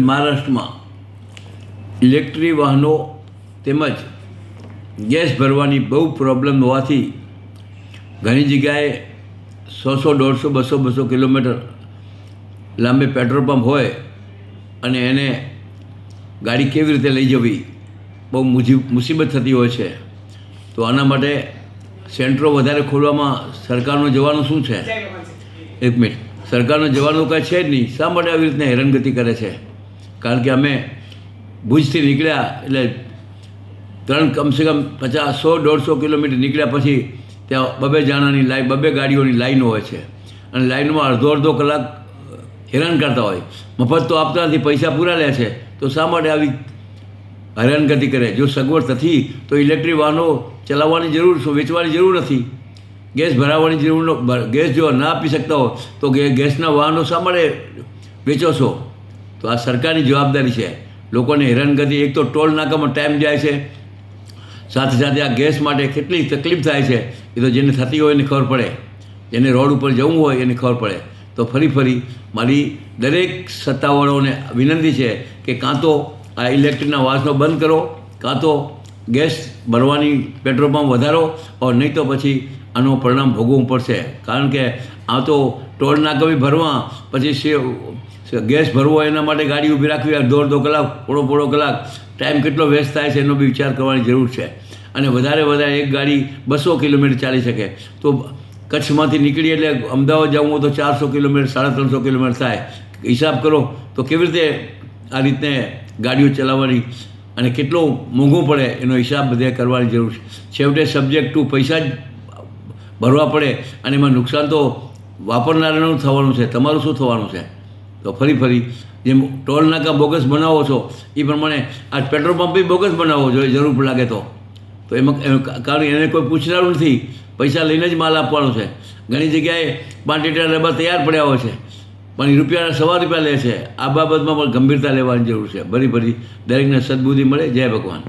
મહારાષ્ટ્રમાં ઇલેક્ટ્રિક વાહનો તેમજ ગેસ ભરવાની બહુ પ્રોબ્લેમ હોવાથી ઘણી જગ્યાએ સો સો દોઢસો બસો બસો કિલોમીટર લાંબે પેટ્રોલ પંપ હોય અને એને ગાડી કેવી રીતે લઈ જવી બહુ મુસીબત થતી હોય છે. તો આના માટે સેન્ટરો વધારે ખોલવામાં સરકારનો જવાનું શું છે? એક મિનિટ. સરકારનો જવાનું કાંઈ છે જ નહીં. શા માટે આવી રીતના હેરાનગતિ કરે છે? કારણ કે અમે ભુજથી નીકળ્યા એટલે ત્રણ કમસે કમ પચાસ, સો, દોઢસો કિલોમીટર નીકળ્યા પછી ત્યાં બબે જણાની લાઈન બબે ગાડીઓની લાઈનો હોય છે. અને લાઈનમાં અડધો અડધો કલાક હેરાન કરતા હોય. મફત તો આપતા નથી, પૈસા પૂરા લે છે. તો શા માટે આવી હેરાનગતિ કરે? જો સગવડ નથી તો ઇલેક્ટ્રિક વાહનો ચલાવવાની જરૂર વેચવાની જરૂર નથી. ગેસ ભરાવવાની જરૂર ગેસ જો ના આપી શકતા હો, તો ગેસના વાહનો શા માટે વેચો છો? તો આ સરકારની જવાબદારી છે. લોકોને હેરાનગતિ એક તો ટોલ નાકામાં ટાઈમ જાય છે. સાથે સાથે આ ગેસ માટે કેટલી તકલીફ થાય છે. એ તો જેને થતી હોય એને ખબર પડે. જેને રોડ ઉપર જવું હોય એને ખબર પડે. તો ફરી ફરી મારી દરેક સત્તાવાળાઓને વિનંતી છે કે કાં તો આ ઇલેક્ટ્રિકના વાસનો બંધ કરો, કાં તો ગેસ ભરવાની પેટ્રોલ પંપ વધારો નહીં તો પછી આનું પરિણામ ભોગવવું પડશે. કારણ કે આ તો ટોલ નાકા બી ભરવા, પછી સે- ગેસ ભરવો એના માટે ગાડી ઊભી રાખવી દોઢ અડધો કલાક પોળો પોળો કલાક, ટાઈમ કેટલો વેસ્ટ થાય છે એનો બી વિચાર કરવાની જરૂર છે. અને વધારે વધારે એક ગાડી બસો કિલોમીટર ચાલી શકે. તો કચ્છમાંથી નીકળી એટલે અમદાવાદ જવું હોય તો ચારસો કિલોમીટર, સાડા ત્રણસો કિલોમીટર થાય. હિસાબ કરો તો કેવી રીતે આ રીતને ગાડીઓ ચલાવવાની અને કેટલું મોંઘું પડે એનો હિસાબ બધે કરવાની જરૂર છે. છેવટે સબ્જેક્ટ ટુ પૈસા જ ભરવા પડે અને એમાં નુકસાન તો વાપરનારાનું થવાનું છે, તમારું શું થવાનું છે? તો ફરી ફરી, જેમ ટોલ નાકા બોગસ બનાવો છો, એ પ્રમાણે આ પેટ્રોલ પંપ બી બોગસ બનાવવો જોઈએ જરૂર લાગે તો. તો એમાં કારણ એને કોઈ પૂછનારું નથી, પૈસા લઈને જ માલ આપવાનો છે. ઘણી જગ્યાએ પાંચ લીટર ડબ્બા તૈયાર પડ્યા હોય છે, પણ રૂપિયા સવા રૂપિયા લે છે. આ બાબતમાં પણ ગંભીરતા લેવાની જરૂર છે. ભરી ભરી દરેકને સદબુદ્ધિ મળે. જય ભગવાન.